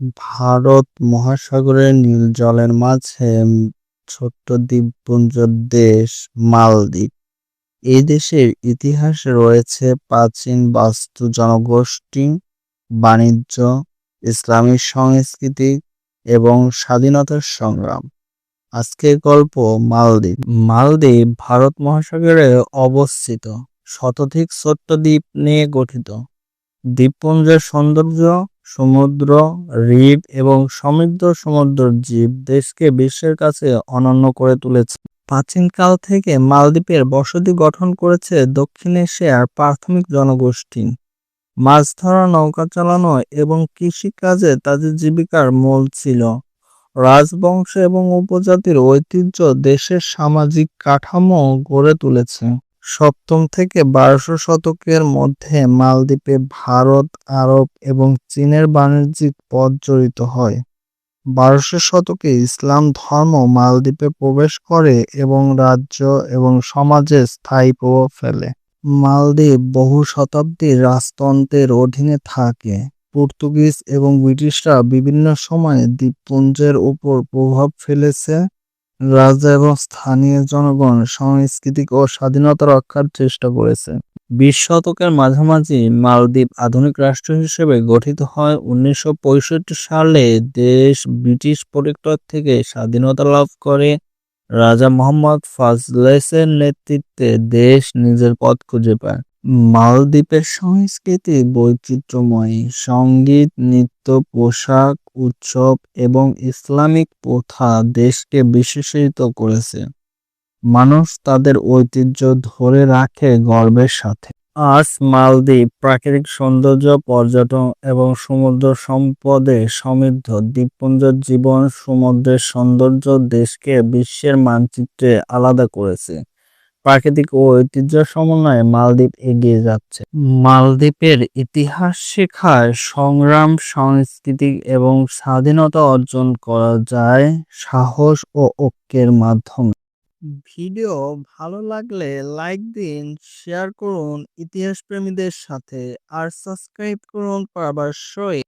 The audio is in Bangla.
ভারত মহাসাগরের নীল জলের মাঝে ছোট্ট দ্বীপপুঞ্জের দেশ মালদ্বীপ। এই দেশের ইতিহাসে রয়েছে প্রাচীন বাস্তু জনগোষ্ঠী, বাণিজ্য, ইসলামী সংস্কৃতি এবং স্বাধীনতার সংগ্রাম। আজকের গল্প মালদ্বীপ মালদ্বীপ ভারত মহাসাগরে অবস্থিত শতাধিক ছোট্ট দ্বীপ নিয়ে গঠিত। দ্বীপপুঞ্জের সৌন্দর্য সমুদ্র হ্রদ এবং সমৃদ্ধ সমুদ্র জীব দেশকে বিশ্বের কাছে অনন্য করে তুলেছে। প্রাচীনকাল থেকে মালদ্বীপের বসতি গঠন করেছে দক্ষিণ এশিয়ার প্রাথমিক জনগোষ্ঠী। মাছ ধরা, নৌকা চালানো এবং কৃষিকাজে তাদের জীবিকার মূল ছিল। রাজবংশ এবং উপজাতির ঐতিহ্য দেশের সামাজিক কাঠামো গড়ে তুলেছে। সপ্তম থেকে বারোশো শতকের মধ্যে মালদ্বীপে ভারত, আরব এবং চীনের বাণিজ্যিক পথ জড়িত হয়। বারোশো শতকে ইসলাম ধর্ম মালদ্বীপে প্রবেশ করে এবং রাজ্য এবং সমাজে স্থায়ী প্রভাব ফেলে। মালদ্বীপ বহু শতাব্দীর রাজতন্ত্রের অধীনে থাকে। পর্তুগিজ এবং ব্রিটিশরা বিভিন্ন সময়ে দ্বীপপুঞ্জের উপর প্রভাব ফেলেছে। রাজা এবং স্থানীয় জনগণ সাংস্কৃতিক ও স্বাধীনতা রক্ষার চেষ্টা করেছে। বিশ শতকের মাঝামাঝি মালদ্বীপ আধুনিক রাষ্ট্র হিসেবে গঠিত হয়। উনিশশো পঁয়ষট্টি সালে দেশ ব্রিটিশ প্রোটেক্টর থেকে স্বাধীনতা লাভ করে। রাজা মোহাম্মদ ফাজলেসের নেতৃত্বে দেশ নিজের পথ খুঁজে পায়। মালদ্বীপের সংস্কৃতি বৈচিত্র্যময়। সংগীত, নৃত্য, পোশাক উৎসব এবং ইসলামিক প্রথা দেশকে বিশেষিত করেছে। মানুষ তাদের ঐতিহ্য ধরে রাখে গর্বের সাথে। আজ মালদ্বীপ প্রাকৃতিক সৌন্দর্য, পর্যটন এবং সমুদ্র সম্পদে সমৃদ্ধ। দ্বীপপুঞ্জের জীবন সমুদ্রের সৌন্দর্য দেশকে বিশ্বের মানচিত্রে আলাদা করেছে। প্রাকৃতিক ও ঐতিহ্য সমন্বয়ে মালদ্বীপ এগিয়ে যাচ্ছে। মালদ্বীপের ইতিহাস শেখায় সংগ্রাম, সংস্কৃতি এবং স্বাধীনতা অর্জন করা যায় সাহস ও ঐক্যের মাধ্যমে। ভিডিও ভালো লাগলে লাইক দিন, শেয়ার করুন ইতিহাস প্রেমীদের সাথে, আর সাবস্ক্রাইব করুন সই।